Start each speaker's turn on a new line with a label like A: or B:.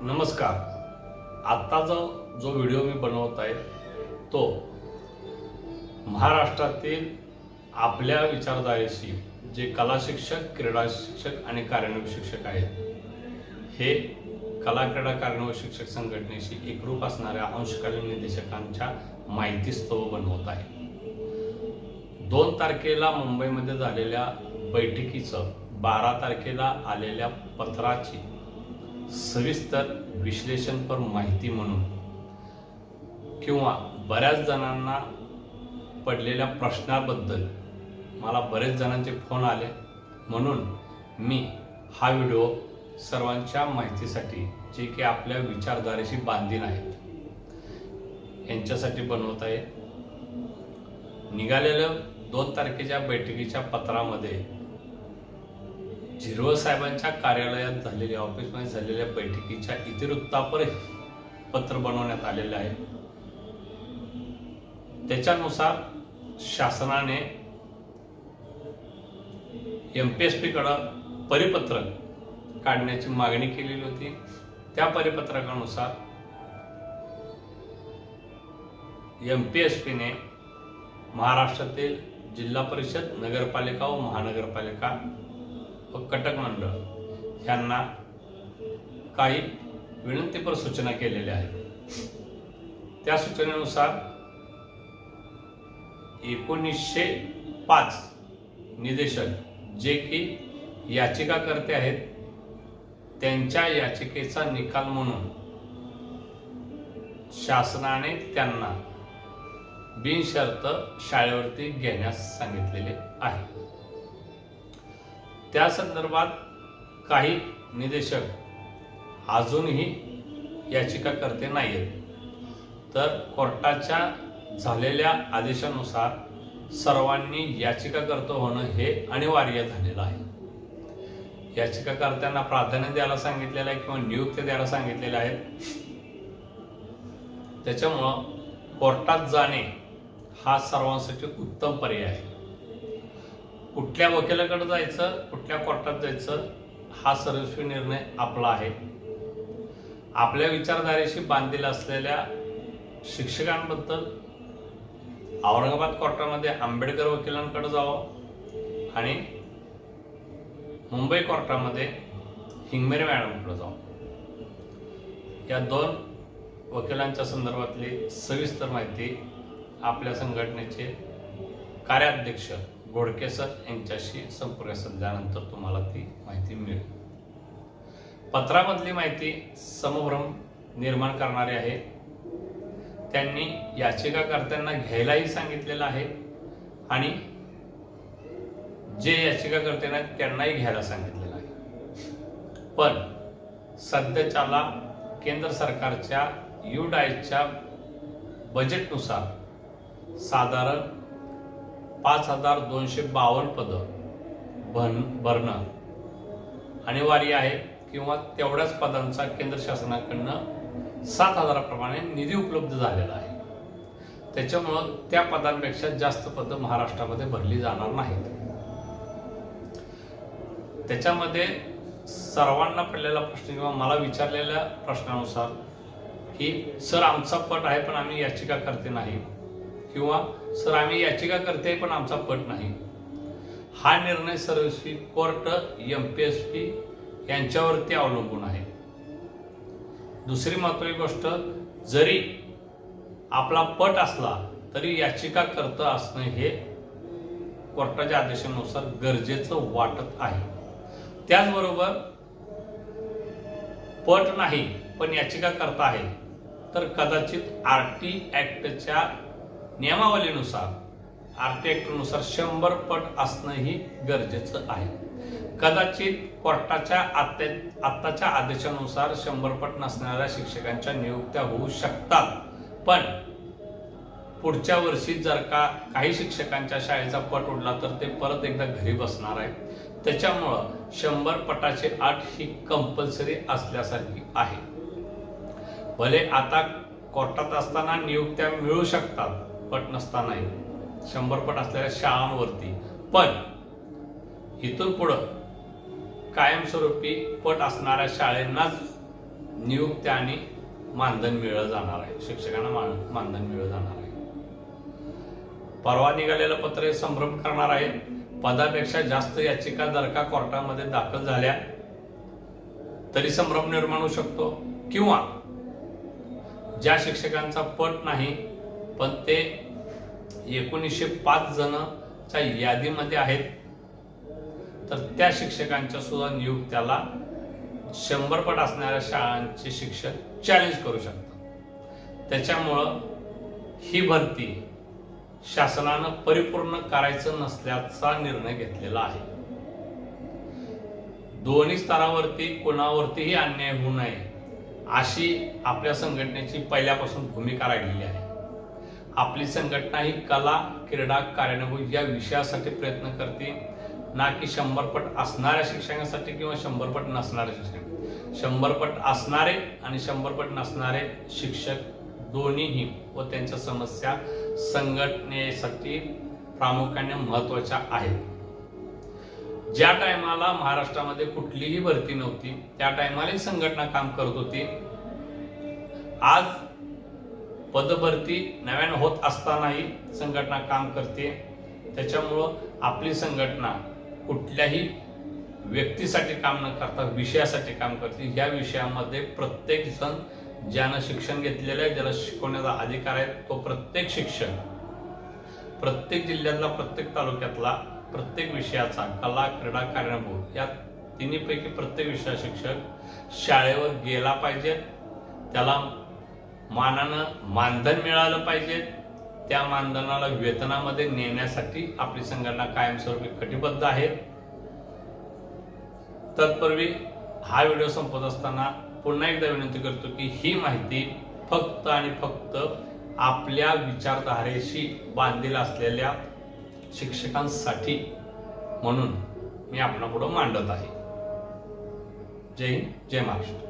A: नमस्कार. आत्ताचा जो व्हिडिओ मी बनवत आहे तो महाराष्ट्रातील आपल्या विचारधारेशी जे कला शिक्षक क्रीडा शिक्षक आणि कार्यान्वित शिक्षक आहेत हे कला क्रीडा कार्यान्वित शिक्षक संघटनेशी एकरूप असणाऱ्या अंशकालीन निदेशकांच्या माहितीस्तव बनवत आहे. दोन तारखेला मुंबईमध्ये झालेल्या बैठकीचं बारा तारखेला आलेल्या पत्राची सविस्तर विश्लेषणपर माहिती म्हणून. किंवा बऱ्याच जणांना पडलेल्या प्रश्नाबद्दल मला बरेच जणांचे फोन आले. म्हणून मी हा व्हिडिओ सर्वांच्या माहितीसाठी जे की आपल्या विचारधारेशी बांधीन आहेत यांच्यासाठी बनवत आहे. निघालेलं दोन तारखेच्या बैठकीच्या पत्रामध्ये झिरवळ साहेबांच्या कार्यालयात झालेल्या ऑफिसमध्ये झालेल्या बैठकीच्या इतिवृत्तापर पत्र बनवण्यात आलेलं आहे. त्याच्यानुसार शासनाने एम पी एस पीकडं परिपत्रक काढण्याची मागणी केलेली होती. त्या परिपत्रकानुसार एम पी एस पीने महाराष्ट्रातील जिल्हा परिषद नगरपालिका व महानगरपालिका व कटक मंडळ यांना काही विनंतीपर सूचना केलेल्या आहेत. त्या सूचनेनुसार एकोणीसशे पाच निदेशक जे की याचिकाकर्ते आहेत त्यांच्या याचिकेचा निकाल म्हणून शासनाने त्यांना बिनशर्त शाळेवरती घेण्यास सांगितलेले आहे. त्या संदर्भात काही निदेशक अजूनही याचिकाकर्ते नाही आहेत तर कोर्टाच्या झालेल्या आदेशानुसार सर्वांनी याचिकाकर्ते होणं हे अनिवार्य झालेलं आहे. याचिकाकर्त्यांना प्राधान्य द्यायला सांगितलेलं आहे किंवा नियुक्ती द्यायला सांगितलेलं आहेत त्याच्यामुळं कोर्टात जाणे हा सर्वांसाठी उत्तम पर्याय आहे. कुठल्या वकिलाकडे जायचं कुठल्या कोर्टात जायचं हा सर्वस्वी निर्णय आपला आहे. आपल्या विचारधारेशी बांधलेल्या असलेल्या शिक्षकांबद्दल औरंगाबाद कोर्टामध्ये आंबेडकर वकिलांकडे जावं आणि मुंबई कोर्टामध्ये हिंगमेरे मॅडमकडे जावं. या दोन वकिलांच्या संदर्भातली सविस्तर माहिती आपल्या संघटनेचे कार्याध्यक्ष घोडके सर यांच्याशी संपर्क साधल्यानंतर तुम्हाला ती माहिती मिळेल. पत्रामधली माहिती समभ्रम निर्माण करणारी आहे. त्यांनी याचिकाकर्त्यांना घ्यायलाही सांगितलेलं आहे आणि जे याचिकाकर्त्यांना त्यांनाही घ्यायला सांगितलेलं आहे. पण सध्याच्याला केंद्र सरकारच्या युडायच्या बजेटनुसार साधारण पाच हजार दोनशे बावन्न पदं भन भरणं. अनिवार्य आहे किंवा तेवढ्याच पदांचा केंद्र शासनाकडनं सात हजाराप्रमाणे निधी उपलब्ध झालेला आहे. त्याच्यामुळं त्या पदांपेक्षा जास्त पदं महाराष्ट्रामध्ये भरली जाणार नाहीत. त्याच्यामध्ये सर्वांना पडलेला प्रश्न किंवा मला विचारलेल्या प्रश्नानुसार की सर आमचा पट आहे पण आम्ही याचिका करते नाही. किंवा सर आम्ही याचिका करते पण आमचा पट नाही. हा निर्णय सर्वस्वी court M P S P यांच्यावरती अवलंबून आहे. दुसरी महत्वाची गोष्ट जरी आपला पट असला तरी याचिका करत असणं हे कोर्टाच्या आदेशानुसार गरजेचं वाटत आहे. त्याचबरोबर पट नाही पण याचिका करता आहे तर कदाचित आर टी ऍक्टच्या नियमावलीनुसार आर शंभर पट असणंही गरजेचं आहे. कदाचित कोर्टाच्या आत्या आत्ताच्या आदेशानुसार शंभर पट नसणाऱ्या शिक्षकांच्या नियुक्त्या होऊ शकतात. पण पुढच्या वर्षी जर का काही शिक्षकांच्या शाळेचा पट उडला तर ते परत एकदा घरी बसणार आहे त्याच्यामुळं शंभर पटाची अट ही कंपल्सरी असल्यासारखी आहे. भले आता कोर्टात असताना नियुक्त्या मिळू शकतात पट नसतानाही शंभर पट असलेल्या शाळांवरती. पण इथून पुढं कायमस्वरूपी पट असणाऱ्या शाळेंनाच नियुक्त्या आणि मानधन मिळलं जाणार आहे. शिक्षकांना मान- मानधन मिळलं जाणार आहे. परवा निघालेलं पत्र हे संभ्रम करणार आहे. पदापेक्षा जास्त याचिका जर का कोर्टामध्ये दाखल झाल्या तरी संभ्रम निर्माण होऊ शकतो. किंवा ज्या शिक्षकांचा पट नाही पण ते एकोणीसशे पाच जणच्या यादीमध्ये आहेत. तर त्या शिक्षकांच्या सुद्धा नियुक्त्याला शंभर पट असणाऱ्या शाळांचे शिक्षक चॅलेंज करू शकतात. त्याच्यामुळं ही भरती शासनानं परिपूर्ण करायचं नसल्याचा निर्णय घेतलेला आहे. दोन्ही स्तरावरती कोणावरतीही अन्याय होऊ नये अशी आपल्या संघटनेची पहिल्यापासून भूमिका राहिलेली आहे. आपली संघटना ही कला क्रीडा कार्यानुभव या विषयासाठी प्रयत्न करते. ना की शंभरपट असणाऱ्या शिक्षकांसाठी किंवा शंभरपट नसणारे नसणाऱ्या शिक्षक शंभरपट असणारे आणि शंभरपट नसणारे शिक्षक दोन्हीही व त्यांच्या समस्या संघटनेसाठी प्रामुख्याने महत्त्वाच्या आहेत. ज्या टायमाला महाराष्ट्रामध्ये कुठलीही भरती नव्हती त्या टायमाला संघटना काम करत होती. आज पदभरती नव्यानं होत असतानाही संघटना काम करते. त्याच्यामुळं आपली संघटना कुठल्याही व्यक्तीसाठी काम न करता विषयासाठी काम करते. या विषयामध्ये प्रत्येक जण ज्यानं शिक्षण घेतलेलं आहे ज्याला शिकवण्याचा अधिकार आहे तो प्रत्येक शिक्षक प्रत्येक जिल्ह्यातला प्रत्येक तालुक्यातला प्रत्येक विषयाचा कला क्रीडा कार्यभूत या तिन्हीपैकी प्रत्येक विषया शिक्षक शाळेवर गेला पाहिजे. त्याला मानानं मानधन मिळालं पाहिजे. त्या मानधनाला वेतनामध्ये नेण्यासाठी आपली संघटना कायमस्वरूपी कटिबद्ध आहे. तत्पूर्वी हा व्हिडिओ संपत असताना पुन्हा एकदा विनंती करतो की ही माहिती फक्त आणि फक्त आपल्या विचारधारेशी बांधील असलेल्या शिक्षकांसाठी म्हणून मी आपणापुढं मांडत आहे. जय हिंद जय महाराष्ट्र.